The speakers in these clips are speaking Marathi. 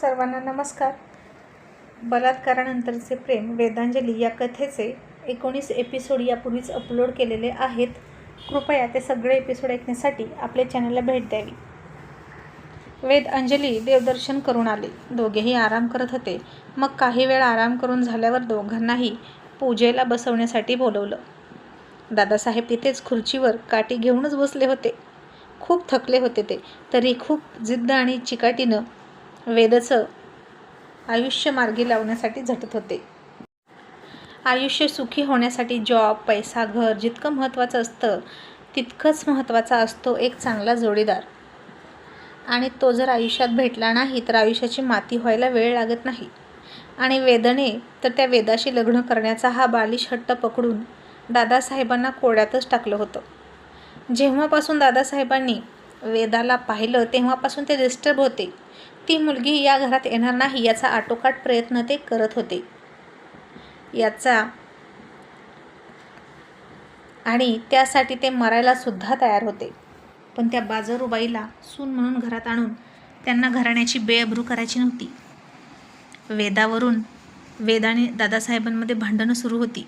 सर्वांना नमस्कार. बलात्कारानंतरचे प्रेम वेदांजली या कथेचे एकोणीस एपिसोड यापूर्वीच अपलोड केलेले आहेत. कृपया ते सगळे एपिसोड ऐकण्यासाठी आपल्या चॅनलला भेट द्यावी. वेद अंजली देवदर्शन करून आले. दोघेही आराम करत होते. मग काही वेळ आराम करून झाल्यावर दोघांनाही पूजेला बसवण्यासाठी बोलवलं. दादासाहेब तिथेच खुर्चीवर काठी घेऊनच बसले होते. खूप थकले होते ते. तरी खूप जिद्द आणि चिकाटीनं वेदचं आयुष्य मार्गी लावण्यासाठी झटत होते. आयुष्य सुखी होण्यासाठी जॉब पैसा घर जितकं महत्त्वाचं असतं तितकंच महत्त्वाचा असतो एक चांगला जोडीदार. आणि तो जर आयुष्यात भेटला नाही तर आयुष्याची माती व्हायला वेळ लागत नाही. आणि वेदने तर त्या वेदाशी लग्न करण्याचा हा बालिश हट्ट पकडून दादासाहेबांना कोड्यातच टाकलं होतं. जेव्हापासून दादासाहेबांनी वेदाला पाहिलं तेव्हापासून ते डिस्टर्ब होते. ती मुलगी या घरात येणार नाही याचा आटोकाट प्रयत्न ते करत होते. याचा आणि त्यासाठी ते मरायला सुद्धा तयार होते. पण त्या बाजारूबाईला सून म्हणून घरात आणून त्यांना घराण्याची बेअब्रू करायची नव्हती. वेदावरून वेदाने दादासाहेबांमध्ये भांडणं सुरू होती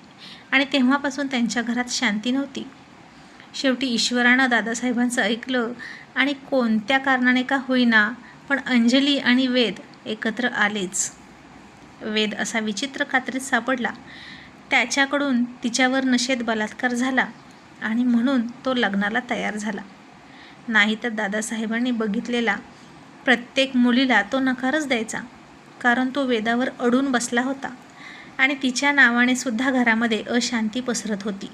आणि तेव्हापासून त्यांच्या घरात शांती नव्हती. शेवटी ईश्वरानं दादासाहेबांचं ऐकलं आणि कोणत्या कारणाने का होईना पण अंजली आणि वेद एकत्र आलेच. वेद असा विचित्र कात्रीत सापडला. त्याच्याकडून तिच्यावर नशेत बलात्कार झाला आणि म्हणून तो लग्नाला तयार झाला. नाही तर दादासाहेबांनी बघितलेला प्रत्येक मुलीला तो नकारच द्यायचा कारण तो वेदावर अडून बसला होता आणि तिच्या नावाने सुद्धा घरामध्ये अशांती पसरत होती.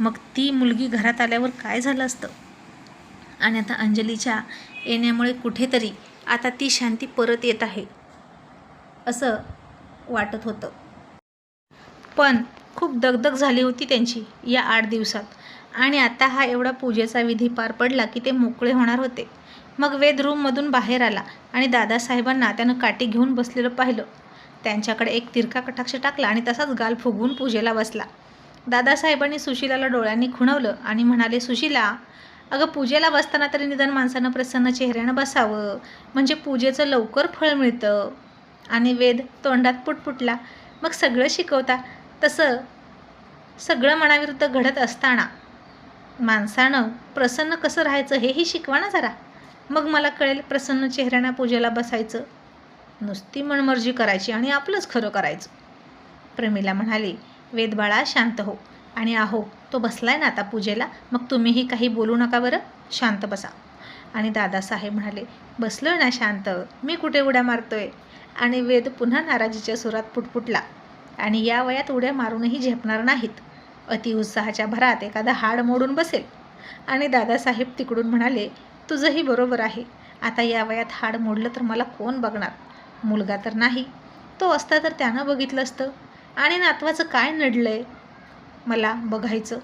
मग ती मुलगी घरात आल्यावर काय झालं असतं? आणि आता अंजलीच्या येण्यामुळे कुठेतरी आता ती शांती परत येत आहे असं वाटत होतं. पण खूप दगदग झाली होती त्यांची या आठ दिवसात. आणि आता हा एवढा पूजेचा विधी पार पडला की ते मोकळे होणार होते. मग वेद रूममधून बाहेर आला आणि दादासाहेबांना त्यानं काठी घेऊन बसलेलं पाहिलं. त्यांच्याकडे एक तिरका कटाक्ष टाकला आणि तसाच गाल फुगवून पूजेला बसला. दादासाहेबांनी सुशिलाला डोळ्यांनी खुणवलं आणि म्हणाले सुशिला अगं पूजेला बसताना तरी निदान माणसानं प्रसन्न चेहऱ्यानं बसावं. म्हणजे पूजेचं लवकर फळ मिळतं. आणि वेद तोंडात पुटपुटला मग सगळं शिकवता. तसं सगळं मनाविरुद्ध घडत असताना माणसानं प्रसन्न कसं राहायचं हेही शिकवा ना जरा. मग मला कळेल प्रसन्न चेहऱ्यानं पूजेला बसायचं. नुसती मनमर्जी करायची आणि आपलंच खरं करायचं. प्रमिला म्हणाली वेदबाळा शांत हो. आणि आहो तो बसला आहे ना आता पूजेला. मग तुम्हीही काही बोलू नका बरं. शांत बसा. आणि दादासाहेब म्हणाले बसलो ना शांत. मी कुठे उड्या मारतोय? आणि वेद पुन्हा नाराजीच्या सुरात पुटपुटला. आणि या वयात उड्या मारूनही झेपणार नाहीत. अतिउत्साहाच्या भरात एखादा हाड मोडून बसेल. आणि दादासाहेब तिकडून म्हणाले तुझंही बरोबर आहे. आता या वयात हाड मोडलं तर मला कोण बघणार? मुलगा तर नाही. तो असता तर त्यानं बघितलं असतं. आणि नातवाचं काय नडलं आहे मला बघायचं.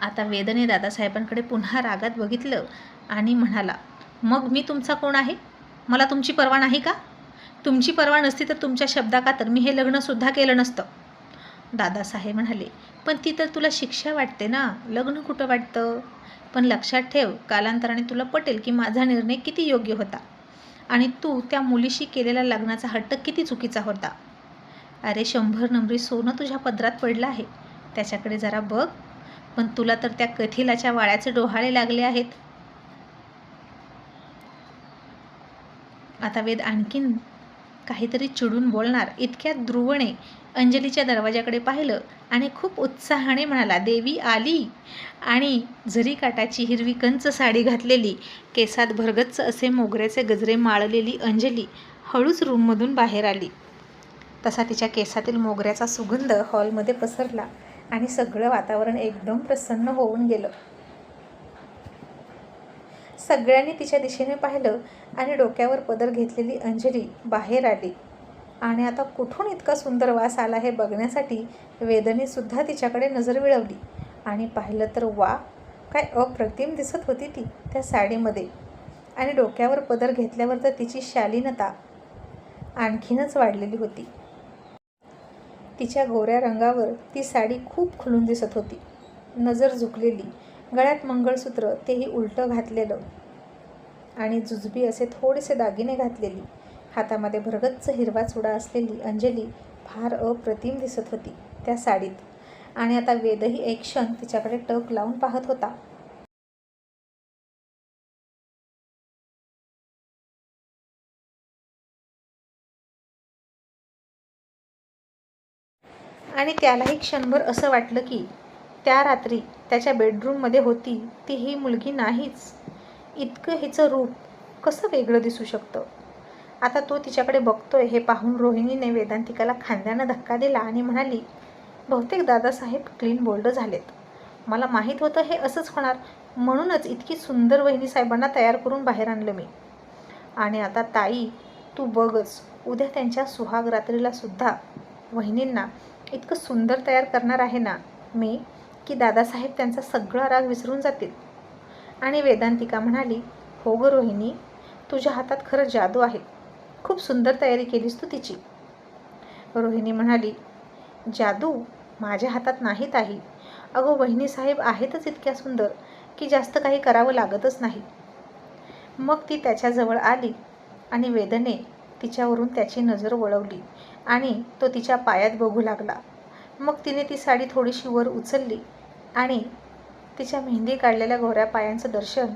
आता वेदने दादासाहेबांकडे पुन्हा रागात बघितलं आणि म्हणाला मग मी तुमचा कोण आहे? मला तुमची पर्वा नाही का? तुमची पर्वा नसती तर तुमच्या शब्दा का तर? मी हे लग्नसुद्धा केलं नसतं. दादासाहेब म्हणाले पण ती तर तुला शिक्षा वाटते ना? लग्न कुठं वाटतं? पण लक्षात ठेव कालांतराने तुला पटेल की माझा निर्णय किती योग्य होता आणि तू त्या मुलीशी केलेला लग्नाचा हट्ट किती चुकीचा होता. अरे शंभर नंबरी सोनं तुझ्या पदरात पडलं आहे. त्याच्याकडे जरा बघ. पण तुला तर त्या कथिलाच्या वाळ्याचे डोहाळे लागले आहेत. आता वेद आणखीन काहीतरी चिडून बोलणार. इतक्या ध्रुवणे अंजलीच्या दरवाजाकडे पाहिलं आणि खूप उत्साहाने म्हणाला देवी आली. आणि झरी काटाची हिरवी कंच साडी घातलेली केसात भरगच्च असे मोगऱ्याचे गजरे माळलेली अंजली हळूच रूममधून बाहेर आली. तसा तिच्या केसातील मोगऱ्याचा सुगंध हॉलमध्ये पसरला आणि सगळं वातावरण एकदम प्रसन्न होऊन गेलं. सगळ्यांनी तिच्या दिशेने पाहिलं आणि डोक्यावर पदर घेतलेली अंजली बाहेर आली. आणि आता कुठून इतका सुंदर वास आला हे बघण्यासाठी वेदनेसुद्धा तिच्याकडे नजर मिळवली आणि पाहिलं तर वा काय अप्रतिम दिसत होती ती त्या साडीमध्ये. आणि डोक्यावर पदर घेतल्यावर तर तिची शालीनता आणखीनच वाढलेली होती. तिच्या गोऱ्या रंगावर ती साडी खूप खुलून दिसत होती. नजर झुकलेली. गळ्यात मंगळसूत्र तेही उलटं घातलेलं. आणि जुजबी असे थोडेसे दागिने घातलेली. हातामध्ये भरगच्च हिरवा चुडा असलेली अंजली फार अप्रतिम दिसत होती त्या साडीत. आणि आता वेदही एक क्षण तिच्याकडे टक लावून पाहत होता. आणि त्यालाही क्षणभर असं वाटलं की त्या रात्री त्याच्या बेडरूममध्ये होती ती ही मुलगी नाहीच. इतकं हिचं रूप कसं वेगळं दिसू शकतं? आता तो तिच्याकडे बघतोय हे पाहून रोहिणीने वेदांतिकाला खांद्यानं धक्का दिला आणि म्हणाली बहुतेक दादासाहेब क्लीन बोल्ड झालेत. मला माहीत होतं हे असंच होणार. म्हणूनच इतकी सुंदर वहिनी साहेबांना तयार करून बाहेर आणलं मी. आणि आता ताई तू बघच. उद्या त्यांच्या सुहाग रात्रीला सुद्धा वहिनींना इतकं सुंदर तयार करणार आहे ना मी की दादासाहेब त्यांचा सगळा राग विसरून जातील. आणि वेदांतिका म्हणाली हो ग रोहिणी तुझ्या हातात खरं जादू आहे. खूप सुंदर तयारी केलीस तू तिची. रोहिणी म्हणाली जादू माझ्या हातात नाही ताई. अगं वहिनी साहेब आहेतच इतक्या सुंदर की जास्त काही करावं लागतच नाही. मग ती त्याच्याजवळ आली आणि वेदने तिच्यावरून त्याची नजर वळवली आणि तो तिच्या पायात बघू लागला. मग तिने ती साडी थोडीशी वर उचलली आणि तिच्या मेहंदी काढलेल्या गोऱ्या पायांचं दर्शन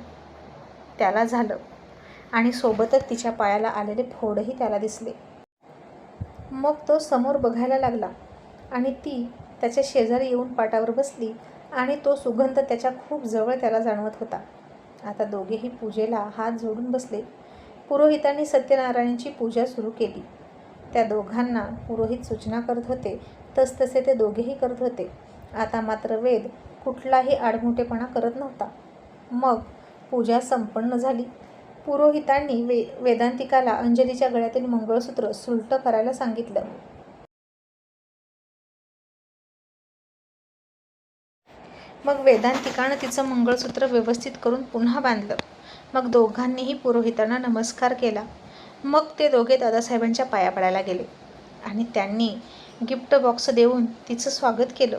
त्याला झालं आणि सोबतच तिच्या पायाला आलेले फोडही त्याला दिसले. मग तो समोर बघायला लागला आणि ती त्याच्या शेजारी येऊन पाटावर बसली आणि तो सुगंध त्याच्या खूप जवळ त्याला जाणवत होता. आता दोघेही पूजेला हात जोडून बसले. पुरोहितांनी सत्यनारायणची पूजा सुरू केली. त्या दोघांना पुरोहित सूचना करत होते. तसतसे ते दोघेही करत होते. आता मात्र वेद कुठलाही आडमोठेपणा करत नव्हता. मग पूजा संपन्न झाली. पुरोहितांनी वे वेदांतिकाला अंजलीच्या गळ्यातील मंगळसूत्र सुलट करायला सांगितलं. मग वेदांतिकानं तिचं मंगळसूत्र व्यवस्थित करून पुन्हा बांधलं. मग दोघांनीही पुरोहितांना नमस्कार केला. मग ते दोघे दादासाहेबांच्या पाया पडायला गेले आणि त्यांनी गिफ्ट बॉक्स देऊन तिचं स्वागत केलं.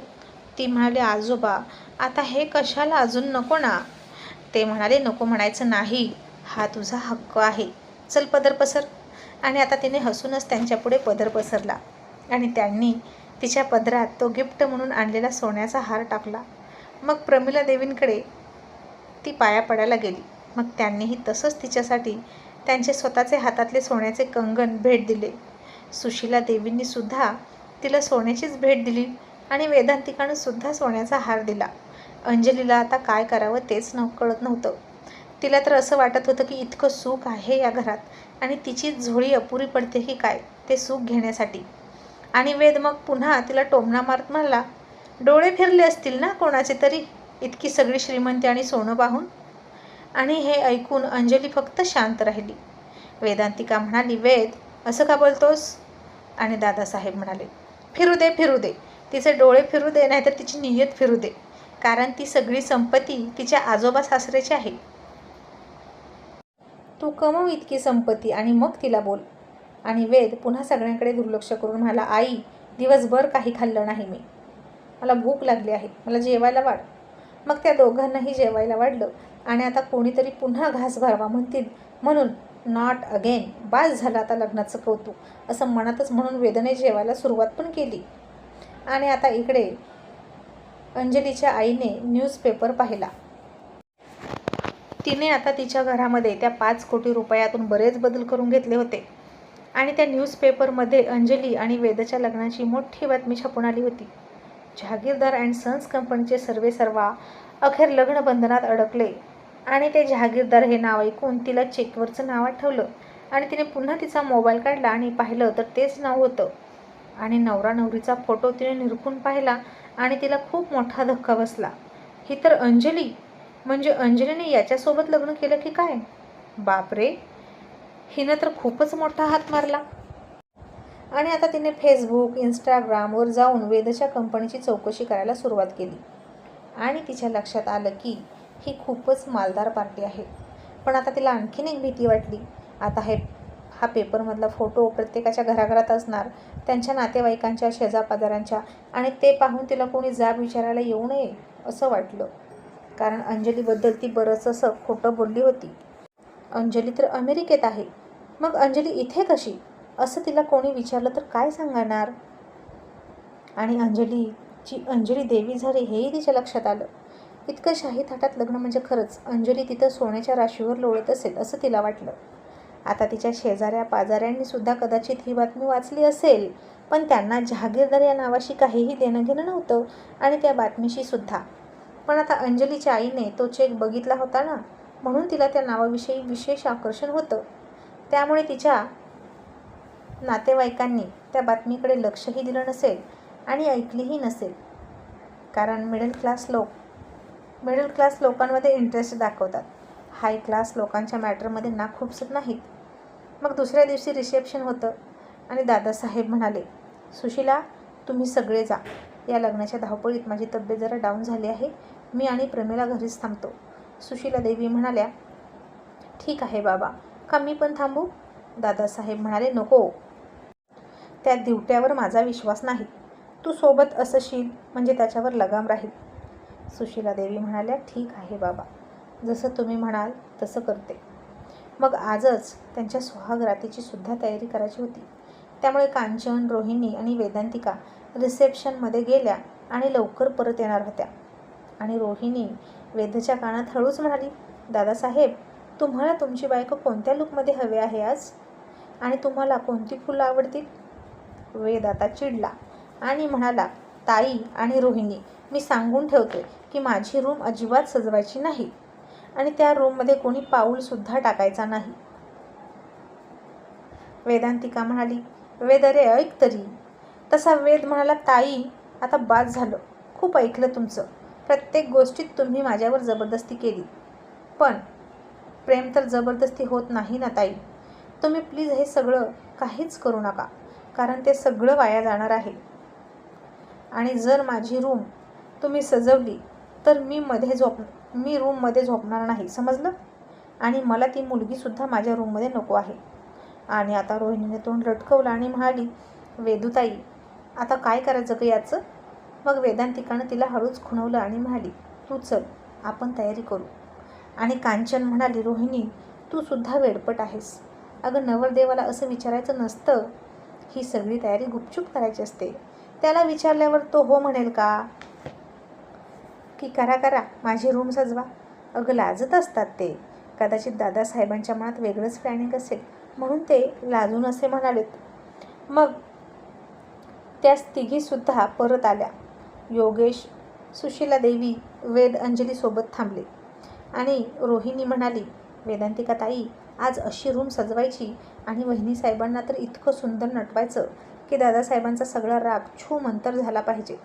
ती म्हणाली आजोबा आता हे कशाला अजून नको ना? ते म्हणाले नको म्हणायचं नाही. हा तुझा हक्क आहे. चल पदर पसर. आणि आता तिने हसूनच त्यांच्यापुढे पदर पसरला आणि त्यांनी तिच्या पदरात तो गिफ्ट म्हणून आणलेला सोन्याचा हार टाकला. मग प्रमिला देवींकडे ती पाया पडायला गेली. मग त्यांनीही तसंच तिच्यासाठी त्यांचे स्वतःचे हातातले सोन्याचे कंगन भेट दिले. सुशीला देवींनी सुद्धा तिला सोन्याचीच भेट दिली आणि वेदांतिकानं सुद्धा सोन्याचा हार दिला. अंजलीला आता काय करावं तेच न कळत नव्हतं. तिला तर असं वाटत होतं की इतकं सुख आहे या घरात आणि तिची झोळी अपुरी पडते की काय ते सुख घेण्यासाठी. आणि वेद मग पुन्हा तिला टोमणा मारत म्हणला डोळे फिरले असतील ना कोणाचे तरी? इतकी सगळी श्रीमंती आणि सोनं पाहून आणि हे ऐकून अंजली फक्त शांत राहिली. वेदांतिका म्हणाली वेद असं का बोलतोस? आणि दादासाहेब म्हणाले फिरू दे फिरू दे. तिचे डोळे फिरू दे नाहीतर तिची नियत फिरू दे. कारण ती सगळी संपत्ती तिच्या आजोबा सासरेची आहे. तू कमव इतकी संपत्ती आणि मग तिला बोल. आणि वेद पुन्हा सगळ्यांकडे दुर्लक्ष करून म्हणाला आई दिवसभर काही खाल्लं नाही मी. मला भूक लागली आहे. मला जेवायला वाढ. मग त्या दोघांनाही जेवायला वाढलं. आणि आता कोणीतरी पुन्हा घास भरवा म्हणतील. म्हणून नॉट अगेन बास झालं आता लग्नाचं कौतुक. असं मनातच म्हणून वेदने जेवायला सुरुवात पण केली. आणि आता इकडे अंजलीच्या आईने न्यूजपेपर पाहिला. तिने आता तिच्या घरामध्ये त्या पाच कोटी रुपयातून बरेच बदल करून घेतले होते. आणि त्या न्यूजपेपरमध्ये अंजली आणि वेदच्या लग्नाची मोठी बातमी छापून आली होती. जहागीरदार अँड सन्स कंपनीचे सर्वे सर्वा अखेर लग्न बंधनात अडकले. आणि ते जहागीरदार हे नाव ऐकून तिला चेकवरचं नाव आठवलं. आणि तिने पुन्हा तिचा मोबाईल काढला आणि पाहिलं तर तेच नाव होतं. आणि नवरा नवरीचा फोटो तिने निरखून पाहिला आणि तिला खूप मोठा धक्का बसला. ही तर अंजली. म्हणजे अंजलीने याच्यासोबत लग्न केलं की काय? बापरे. हिनं तर खूपच मोठा हात मारला. आणि आता तिने फेसबुक इंस्टाग्रामवर जाऊन वेदच्या कंपनीची चौकशी करायला सुरुवात केली. आणि तिच्या लक्षात आलं की ही खूपच मालदार पार्टी आहे. पण आता तिला आणखीन एक भीती वाटली. आता हे हा पेपरमधला फोटो प्रत्येकाच्या घराघरात असणार त्यांच्या नातेवाईकांच्या शेजापाजारांच्या आणि ते पाहून तिला कोणी जाब विचारायला येऊ नये असं वाटलं. कारण अंजलीबद्दल ती बरंच असं खोटं बोलली होती. अंजली तर अमेरिकेत आहे. मग अंजली इथे कशी? असं तिला कोणी विचारलं तर काय सांगणार? आणि अंजलीची अंजली देवी झाली हेही तिच्या लक्षात आलं. इतकं शाही थाटात लग्न म्हणजे खरंच. अंजली तिथं सोन्याच्या राशीवर लोळत असेल असं तिला वाटलं. आता तिच्या शेजाऱ्या पाजाऱ्यांनी सुद्धा कदाचित ही बातमी वाचली असेल पण त्यांना जहागीरदार या नावाशी काहीही देणं घेणं नव्हतं आणि त्या बातमीशी सुद्धा. पण आता अंजलीच्या आईने तो चेक बघितला होता ना म्हणून तिला त्या नावाविषयी विशेष आकर्षण होतं. त्यामुळे तिच्या नातेवाईकांनी त्या बातमीकडे लक्षही दिलं नसेल आणि ऐकलीही नसेल. कारण मिडल क्लास लोक मिडल क्लास लोकांमध्ये इंटरेस्ट दाखवतात. हाय क्लास लोकांच्या मॅटरमध्ये ना खूपसत नाहीत. मग दुसऱ्या दिवशी रिसेप्शन होतं आणि दादासाहेब म्हणाले सुशीला तुम्ही सगळे जा. या लग्नाच्या धावपळीत माझी तब्येत जरा डाऊन झाली आहे. मी आणि प्रेमेला घरीच थांबतो. सुशीला देवी म्हणाल्या ठीक आहे बाबा. का मी पण थांबू? दादासाहेब म्हणाले नको. त्या दिवट्यावर माझा विश्वास नाही. तू सोबत असशील म्हणजे त्याच्यावर लगाम राहील. सुशीला देवी म्हणाल्या ठीक आहे बाबा. जसं तुम्ही म्हणाल तसं करते. मग आजच त्यांच्या सुहागरातीची सुद्धा तयारी करायची होती. त्यामुळे कांचन रोहिणी आणि वेदांतिका रिसेप्शनमध्ये गेल्या आणि लवकर परत येणार होत्या. आणि रोहिणी वेदच्या कानात हळूच म्हणाली दादासाहेब तुम्हाला तुमची बायको कोणत्या लुकमध्ये हवे आहे आज? आणि तुम्हाला कोणती फुलं आवडतील? वेद आता चिडला आणि म्हणाला ताई आणि रोहिणी. मी सांगून ठेवते की माझी रूम अजिबात सजवायची नाही आणि त्या रूममध्ये कोणी पाऊलसुद्धा टाकायचा नाही. वेदांतिका म्हणाली वेद अरे ऐक तरी. तसा वेद म्हणाला ताई आता बाद झालं. खूप ऐकलं तुमचं. प्रत्येक गोष्टीत तुम्ही माझ्यावर जबरदस्ती केली. पण प्रेम तर जबरदस्ती होत नाही ना ताई. तुम्ही प्लीज हे सगळं काहीच करू नका कारण ते सगळं वाया जाणार आहे. आणि जर माझी रूम तुम्ही सजवली तर मी मध्ये झोप मी रूममध्ये झोपणार नाही समजलं? आणि मला ती मुलगीसुद्धा माझ्या रूममध्ये नको आहे. आणि आता रोहिणीने तोंड लटकवलं आणि म्हणाली वेदुताई आता काय करायचं का याचं? मग वेदांतिकानं तिला हळूच खुणवलं आणि म्हणाली तू चल आपण तयारी करू. आणि कांचन म्हणाली रोहिणी तू सुद्धा वेडपट आहेस. अगं नवरदेवाला असं विचारायचं नसतं. ही सगळी तयारी गुपचूप करायची असते. त्याला विचारल्यावर तो हो म्हणेल का? की करा करा माझी रूम सजवा. अगं लाजत असतात ते. कदाचित दादासाहेबांच्या मनात वेगळंच प्लॅनिंग असेल. म्हणून ते लाजून असे म्हणालेत. मग त्याच तिघीसुद्धा परत आल्या. योगेश सुशीला देवी वेद अंजलीसोबत थांबले. आणि रोहिणी म्हणाली वेदांतिका ताई आज अशी रूम सजवायची आणि वहिनी साहेबांना तर इतकं सुंदर नटवायचं. की दादासाहेबांचा सगळा राग छू मंतर झाला पाहिजे.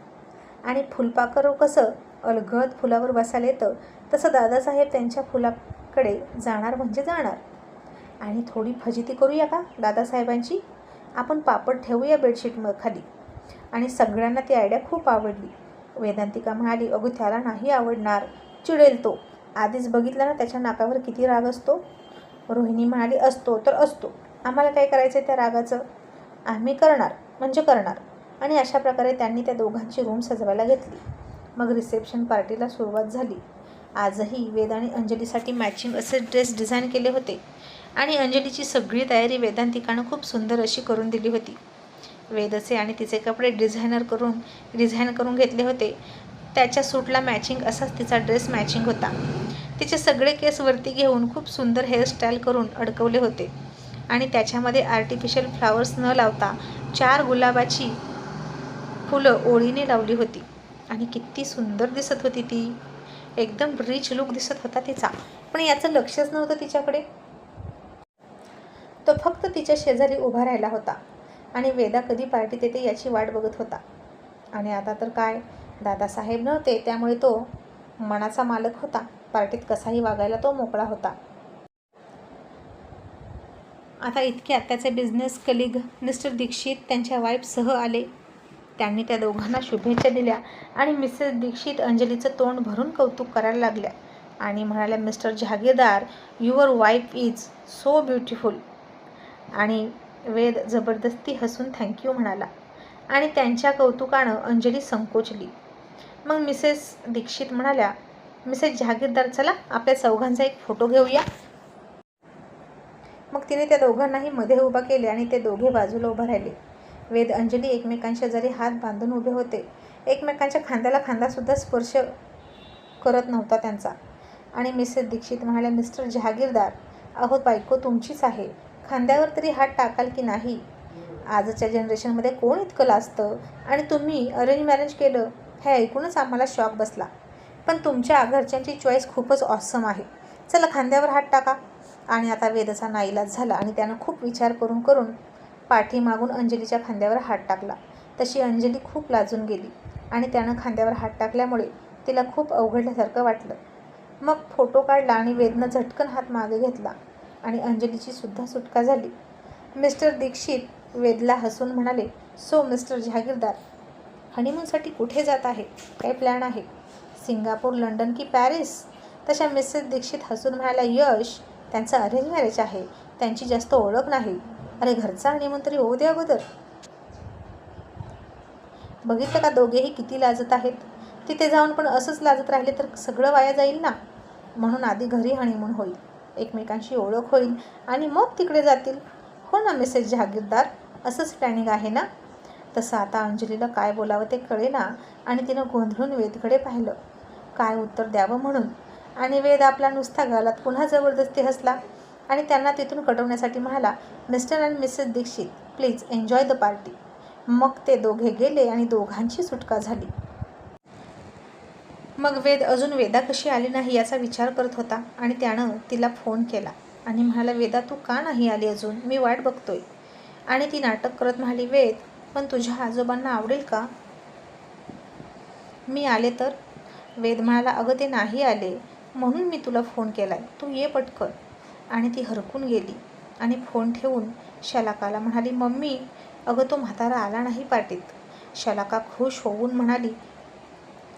आणि फुलपाखर कसं अलगद फुलावर बसायला येतं तसं दादासाहेब त्यांच्या फुलाकडे जाणार म्हणजे जाणार. आणि थोडी फजिती करूया का दादासाहेबांची? आपण पापड ठेवूया बेडशीट मग खाली. आणि सगळ्यांना ती आयडिया खूप आवडली. वेदांतिका म्हणाली अगं त्याला नाही आवडणार. चिडेल तो. आधीच बघितलं ना त्याच्या नाकावर किती राग असतो. रोहिणी म्हणाली असतो तर असतो. आम्हाला काय करायचं आहे त्या रागाचं? आम्ही करणार म्हणजे करणार. आणि अशा प्रकारे त्यांनी त्या दोघांची रूम सजवायला घेतली. मग रिसेप्शन पार्टीला सुरुवात झाली. आजही वेद आणि अंजलीसाठी मॅचिंग असे ड्रेस डिझाईन केले होते. आणि अंजलीची सगळी तयारी वेदांतिकानं खूप सुंदर अशी करून दिली होती. वेदचे आणि तिचे कपडे डिझायनर करून डिझाईन करून घेतले होते. त्याच्या सूटला मॅचिंग असाच तिचा ड्रेस मॅचिंग होता. तिचे सगळे केस वरती घेऊन खूप सुंदर हेअरस्टाईल करून अडकवले होते. आणि त्याच्यामध्ये आर्टिफिशियल फ्लावर्स न लावता चार गुलाबाची फुलं ओळीने लावली होती. आणि किती सुंदर दिसत होती ती. एकदम रिच लुक दिसत होता तिचा. पण याचं लक्षच नव्हतं तिच्याकडे. तो फक्त तिच्या शेजारी उभा राहिला होता. आणि वेदा कधी पार्टीत येते याची वाट बघत होता. आणि आता तर काय? दादासाहेब नव्हते त्यामुळे तो मनाचा मालक होता. पार्टीत कसाही वागायला तो मोकळा होता. आता इतक्यात त्याचे बिझनेस कलिग मिस्टर दीक्षित त्यांच्या वाईफसह आले. त्यांनी त्या दोघांना शुभेच्छा दिल्या आणि मिसेस दीक्षित अंजलीचं तोंड भरून कौतुक करायला लागल्या आणि म्हणाल्या Mr Jahagirdar your wife is so beautiful आणि वेद जबरदस्ती हसून थँक्यू म्हणाला. आणि त्यांच्या कौतुकानं अंजली संकोचली. मग मिसेस दीक्षित म्हणाल्या मिसेस जहागीरदार चला आपल्या चौघांचा एक फोटो घेऊया. मग तिने त्या दोघांनाही मध्ये उभा केले आणि ते दोघे बाजूला उभा राहिले. वेद अंजली एकमेकांच्या जरी हात बांधून उभे होते एकमेकांच्या खांद्याला खांदासुद्धा स्पर्श करत नव्हता त्यांचा. आणि मिसेस दीक्षित म्हणाल्या मिस्टर जहागीरदार अहो बायको तुमचीच आहे. खांद्यावर तरी हात टाकाल की नाही? आजच्या जनरेशनमध्ये कोण इतकं लाजतं? आणि तुम्ही अरेंज मॅरेज केलं हे ऐकूनच आम्हाला शॉक बसला. पण तुमच्या घरच्यांची चॉईस खूपच ऑसम आहे. चला खांद्यावर हात टाका. आणि आता वेदचा नाईलाज झाला आणि त्यानं खूप विचार करून करून पाठीमागून अंजलीच्या खांद्यावर हात टाकला. तशी अंजली खूप लाजून गेली आणि त्यानं खांद्यावर हात टाकल्यामुळे तिला खूप अवघडल्यासारखं वाटलं. मग फोटो काढला आणि वेदनं झटकन हात मागे घेतला आणि अंजलीची सुद्धा सुटका झाली. मिस्टर दीक्षित वेदला हसून म्हणाले सो मिस्टर जहागीरदार हनीमूनसाठी कुठे जात आहे? काय प्लॅन आहे? सिंगापूर लंडन की पॅरिस? तशा मिसेस दीक्षित हसून म्हणाला यश त्यांचं अरेंज मॅरेज आहे. त्यांची जास्त ओळख नाही. अरे घरचा आणि तरी होऊ दे अगोदर. बघितलं का दोघेही किती लाजत आहेत? तिथे जाऊन पण असंच लाजत राहिले तर सगळं वाया जाईल ना? म्हणून आधी घरी हणीमून होईल. एकमेकांशी ओळख होईल आणि मग तिकडे जातील. हो ना मेसेज जहागीरदार? असंच प्लॅनिंग आहे ना? तसं आता अंजलीला काय बोलावं ते कळेना आणि तिनं गोंधळून वेदकडे पाहिलं. काय उत्तर द्यावं म्हणून? आणि वेद आपला नुसता गालात पुन्हा जबरदस्ती हसला आणि त्यांना तिथून कटवण्यासाठी म्हणाला Mr and Mrs Dixit please enjoy the party. मग ते दोघे गेले आणि दोघांची सुटका झाली. मग वेद अजून वेदा कशी आली नाही याचा विचार करत होता आणि त्यानं तिला फोन केला आणि म्हणाला वेदा तू का नाही आली अजून? मी वाट बघतोय. आणि ती नाटक करत म्हणाली वेद पण तुझ्या आजोबांना आवडेल का? मी आले तर? वेद म्हणाला अगं ते नाही आले. म्हणून मी तुला फोन केला आहे तू ये पटकन. आणि ती हरकून गेली. आणि फोन ठेवून शलाकाला म्हणाली मम्मी अगं तो म्हातारा आला नाही पार्टीत. शलाका खुश होऊन म्हणाली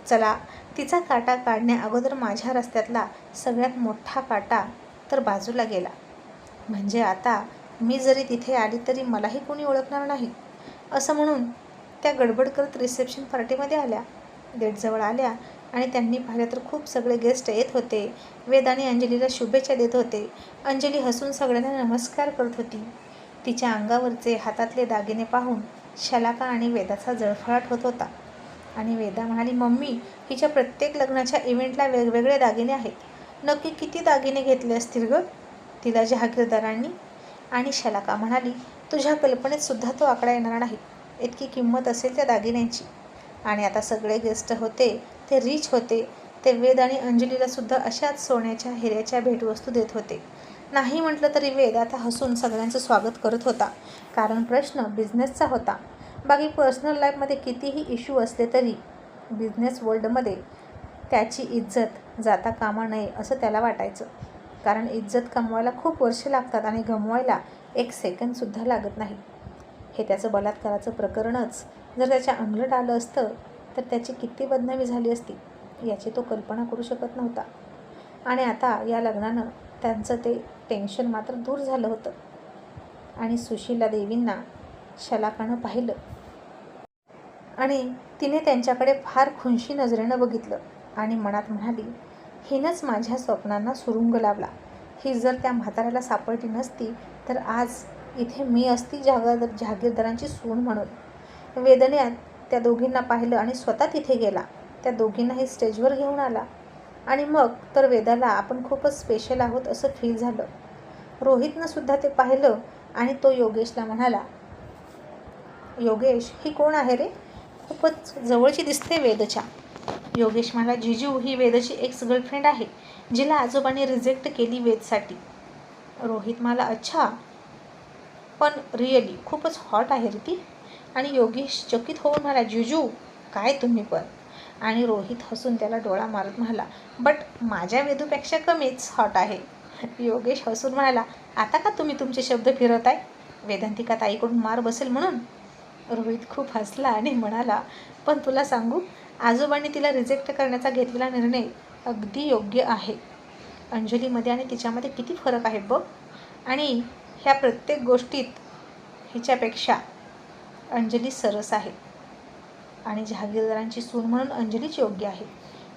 चला तिचा काटा काढण्या अगोदर माझ्या रस्त्यातला सगळ्यात मोठा काटा तर बाजूला गेला. म्हणजे आता मी जरी तिथे आली तरी मलाही कोणी ओळखणार नाही. असं म्हणून त्या गडबड करत रिसेप्शन पार्टीमध्ये आल्या. गेटजवळ आल्या. आणि त्यांनी पाहिलं तर खूप सगळे गेस्ट येत होते. वेद आणि अंजलीला शुभेच्छा देत होते. अंजली हसून सगळ्यांना नमस्कार करत होती. तिच्या अंगावरचे हातातले दागिने पाहून शलाका आणि वेदाचा जळफळाट होत होता. आणि वेदा म्हणाली मम्मी हिच्या प्रत्येक लग्नाच्या इव्हेंटला वेगवेगळे दागिने आहेत. नक्की किती दागिने घेतले असतील ग? तिला जहागीरदारांनी आणि शलाका म्हणाली तुझ्या कल्पनेत सुद्धा तो आकडा येणार नाही. इतकी किंमत असेल त्या दागिन्यांची. आणि आता सगळे गेस्ट होते. ते रिच होते. ते वेद आणि अंजलीला सुद्धा अशाच सोन्याच्या हिऱ्याच्या भेटवस्तू देत होते. नाही म्हटलं तरी वेद आता हसून सगळ्यांचं स्वागत करत होता. कारण प्रश्न बिझनेसचा होता. बाकी पर्सनल लाईफमध्ये कितीही इश्यू असले तरी बिझनेस वर्ल्डमध्ये त्याची इज्जत जाता कामा नये असं त्याला वाटायचं. कारण इज्जत कमवायला खूप वर्षे लागतात आणि गमवायला एक सेकंदसुद्धा लागत नाही. हे त्याचं बलात्काराचं प्रकरणच. जर त्याच्या अंगलट आलं असतं तर त्याची किती बदनामी झाली असती याची तो कल्पना करू शकत नव्हता. आणि आता या लग्नानं त्यांचं ते टेन्शन मात्र दूर झालं होतं. आणि सुशीला देवींना शलाकानं पाहिलं. आणि तिने त्यांच्याकडे फार खुनशी नजरेनं बघितलं आणि मनात म्हणाली हिनंच माझ्या स्वप्नांना सुरुंग लावला. ही जर त्या म्हाताऱ्याला सापडली नसती तर आज इथे मी असती जागा जहागीरदारांची सून म्हणून. वेदनेत त्या दोघींना पाहिलं आणि स्वतः तिथे गेला. त्या दोघींनाही स्टेजवर घेऊन आला. आणि मग तर वेदाला आपण खूपच स्पेशल आहोत असं फील झालं. रोहितनं सुद्धा ते पाहिलं आणि तो योगेशला म्हणाला योगेश ही कोण आहे रे? खूपच जवळची दिसते वेदच्या. योगेश मला जिजू ही वेदची एक्स गर्लफ्रेंड आहे जिला आजोबांनी रिजेक्ट केली वेदसाठी. रोहित मला अच्छा पण रिअली खूपच हॉट आहे रे ती. आणि योगेश चकित होऊन म्हणाला जिजू काय तुम्ही पण. आणि रोहित हसून त्याला डोळा मारत म्हणाला बट माझ्या वेदूपेक्षा कमीच हॉट आहे. योगेश हसून म्हणाला आता का तुम्ही तुमचे शब्द फिरवताय? वेदांतिका ताईकडून मार बसेल म्हणून. रोहित खूप हसला आणि म्हणाला पण तुला सांगू आजोबांनी तिला रिजेक्ट करण्याचा घेतलेला निर्णय अगदी योग्य आहे. अंजलीमध्ये आणि तिच्यामध्ये किती फरक आहे बघ. आणि ह्या प्रत्येक गोष्टीत हिच्यापेक्षा अंजली सरस आहे. आणि जहागीरदारांची सून म्हणून अंजलीच योग्य आहे.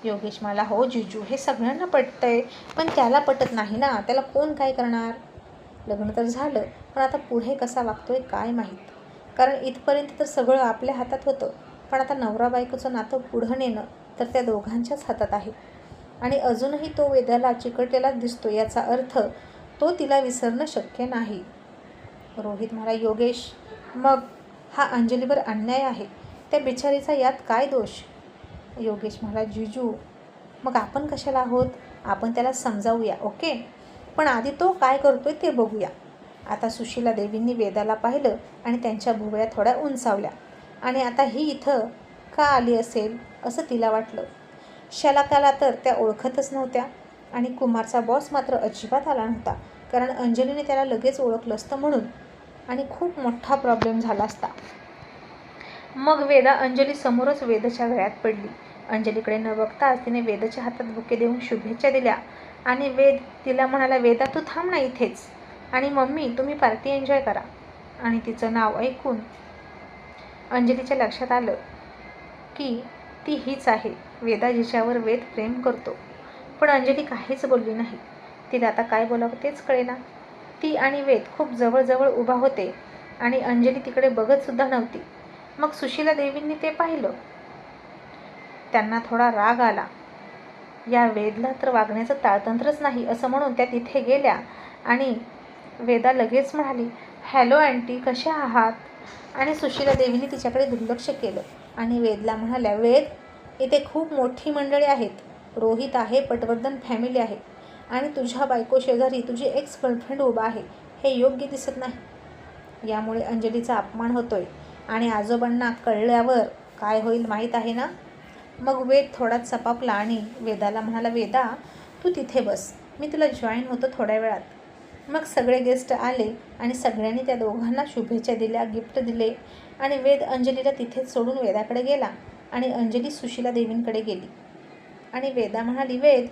योगेश मला हो जिजू हे सगळ्यांना पटतंय पण त्याला पटत नाही ना. त्याला कोण काय करणार? लग्न तर झालं पण आता पुढे कसा वागतोय काय माहीत. कारण इथपर्यंत तर सगळं आपल्या हातात होतं. पण आता नवरा बायकोचं नातं पुढं नेणं तर त्या दोघांच्याच हातात आहे. आणि अजूनही तो वेदाला चिकटलेलाच दिसतो याचा अर्थ तो तिला विसरणं शक्य नाही. रोहित मला योगेश मग हा अंजलीवर अन्याय आहे. त्या बिचारीचा यात काय दोष? योगेश म्हणाला जिजू मग आपण कशाला आहोत? आपण त्याला समजावूया ओके? पण आधी तो काय करतोय ते बघूया. आता सुशीला देवींनी वेदाला पाहिलं आणि त्यांच्या भुवया थोड्या उंचावल्या. आणि आता ही इथं का आली असेल? असं तिला वाटलं. शलाकाला तर त्या ओळखतच नव्हत्या आणि कुमारचा बॉस मात्र अजिबात आला नव्हता कारण अंजलीने त्याला लगेच ओळखलं असतं म्हणून आणि खूप मोठा प्रॉब्लेम झाला असता. मग वेदा अंजली समोरच वेदच्या गळ्यात पडली. अंजलीकडे न बघताच तिने वेदच्या हातात बुके देऊन शुभेच्छा दिल्या. आणि वेद तिला म्हणाला वेदा तू थांब ना इथेच. आणि मम्मी तुम्ही पार्टी एन्जॉय करा. आणि तिचं नाव ऐकून अंजलीच्या लक्षात आलं की ती हीच आहे. वेदा जिच्यावर वेद प्रेम करतो. पण अंजली काहीच बोलली नाही. तिला आता काय बोलावं तेच कळेना. ती आणि वेद खूप जवळजवळ उभा होते आणि अंजली तिकडे बघतसुद्धा नव्हती. मग सुशीला देवींनी ते पाहिलं. त्यांना थोडा राग आला. या वेदला तर वागण्याचं ताळतंत्रच नाही असं म्हणून त्या तिथे गेल्या आणि वेदा लगेच म्हणाली हॅलो आंटी कशा आहात? आणि सुशीला देवीने तिच्याकडे दुर्लक्ष केलं आणि वेदला म्हणाल्या वेद इथे खूप मोठी मंडळी आहेत. रोहित आहे पटवर्धन फॅमिली आहे. आणि तुझ्या बायको शेजारी तुझी एक्स गर्लफ्रेंड उभा आहे. हे योग्य दिसत नाही. यामुळे अंजलीचा अपमान होतोय. आणि आजोबांना कळल्यावर काय होईल माहीत आहे ना? मग वेद थोडा चपापला आणि वेदाला म्हणाला वेदा तू तिथे बस. मी तुला जॉईन होतो थोड्या वेळात. मग सगळे गेस्ट आले आणि सगळ्यांनी त्या दोघांना शुभेच्छा दिल्या गिफ्ट दिले. आणि वेद अंजलीला तिथेच सोडून वेदाकडे गेला आणि अंजली सुशीला देवींकडे गेली. आणि वेदा म्हणाली वेद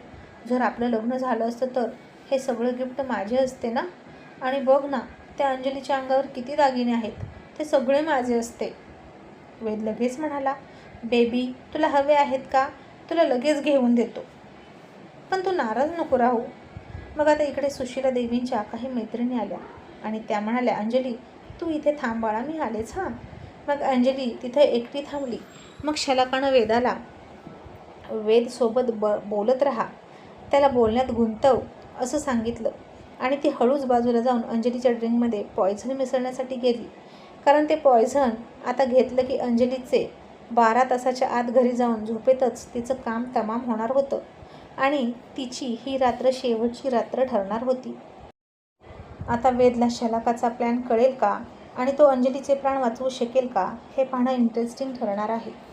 जर आपलं लग्न झालं असतं तर हे सगळं गिफ्ट माझे असते ना? आणि बघ ना त्या अंजलीच्या अंगावर किती दागिने आहेत. ते सगळे माझे असते. वेद लगेच म्हणाला बेबी तुला हवे आहेत का? तुला लगेच घेऊन देतो. पण तू नाराज नको राहू. मग आता इकडे सुशीला देवींच्या काही मैत्रिणी आल्या आणि त्या म्हणाल्या अंजली तू इथे थांब बाळा मी आलेच हां. मग अंजली तिथे एकटी थांबली. मग शलाकानं वेदाला वेद सोबत ब बोलत राहा. त्याला बोलण्यात गुंतव असं सांगितलं. आणि ती हळूच बाजूला जाऊन अंजलीच्या ड्रिंकमध्ये पॉयझन मिसळण्यासाठी गेली. कारण ते पॉयझन आता घेतलं की अंजलीचे बारा तासाच्या आत घरी जाऊन झोपेतच तिचं काम तमाम होणार होतं. आणि तिची ही रात्र शेवटची रात्र ठरणार होती. आता वेदला शलाकाचा प्लॅन कळेल का? आणि तो अंजलीचे प्राण वाचवू शकेल का? हे पाहणं इंटरेस्टिंग ठरणार आहे.